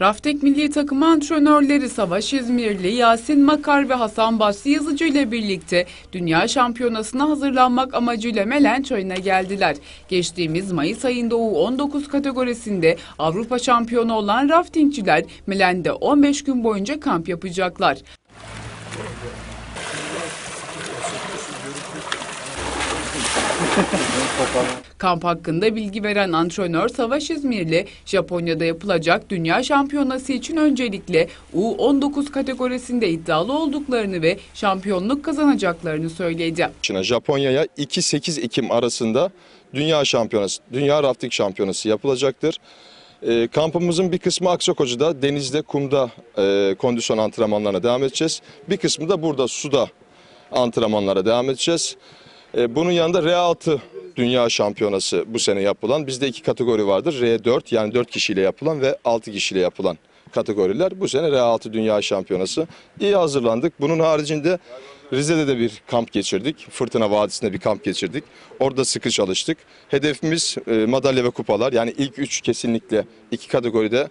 Rafting milli takımı antrenörleri Savaş İzmirli, Yasin Makar ve Hasan Basri Yazıcı ile birlikte Dünya Şampiyonası'na hazırlanmak amacıyla Melen Çayı'na geldiler. Geçtiğimiz Mayıs ayında U19 kategorisinde Avrupa şampiyonu olan raftingçiler Melen'de 15 gün boyunca kamp yapacaklar. Kamp hakkında bilgi veren antrenör Savaş İzmirli, Japonya'da yapılacak Dünya Şampiyonası için öncelikle U19 kategorisinde iddialı olduklarını ve şampiyonluk kazanacaklarını söyledi. Japonya'ya 2-8 Ekim arasında Dünya Şampiyonası, Dünya Rafting Şampiyonası yapılacaktır. E, kampımızın bir kısmı Aksakoca'da, denizde, kumda e, kondisyon antrenmanlarına devam edeceğiz. Bir kısmı da burada suda antrenmanlara devam edeceğiz. E, bunun yanında R6 Dünya Şampiyonası bu sene yapılan. Bizde iki kategori vardır. R4 yani 4 kişiyle yapılan ve 6 kişiyle yapılan kategoriler. Bu sene R6 Dünya Şampiyonası. İyi hazırlandık. Bunun haricinde Rize'de de bir kamp geçirdik. Fırtına Vadisi'nde bir kamp geçirdik. Orada sıkı çalıştık. Hedefimiz e, madalya ve kupalar. Yani ilk üç kesinlikle iki kategoride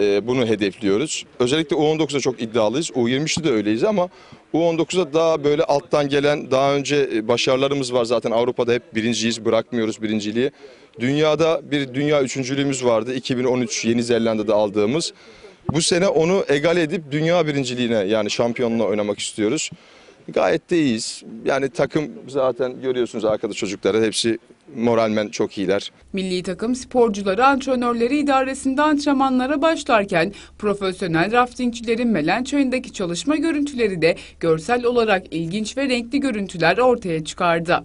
e, bunu hedefliyoruz. Özellikle U19'da çok iddialıyız. U23'de de öyleyiz ama U19'da daha böyle alttan gelen daha önce e, başarılarımız var zaten Avrupa'da hep birinciyiz bırakmıyoruz birinciliği. Dünyada bir dünya üçüncülüğümüz vardı 2013 Yeni Zelanda'da aldığımız. Bu sene onu egal edip dünya birinciliğine yani şampiyonluğa oynamak istiyoruz. Gayet de iyiyiz. Yani takım zaten görüyorsunuz arkada çocukları hepsi moralmen çok iyiler. Milli takım sporcuları antrenörleri idaresinde antrenmanlara başlarken profesyonel raftingçilerin Melen Çayı'ndaki çalışma görüntüleri de görsel olarak ilginç ve renkli görüntüler ortaya çıkardı.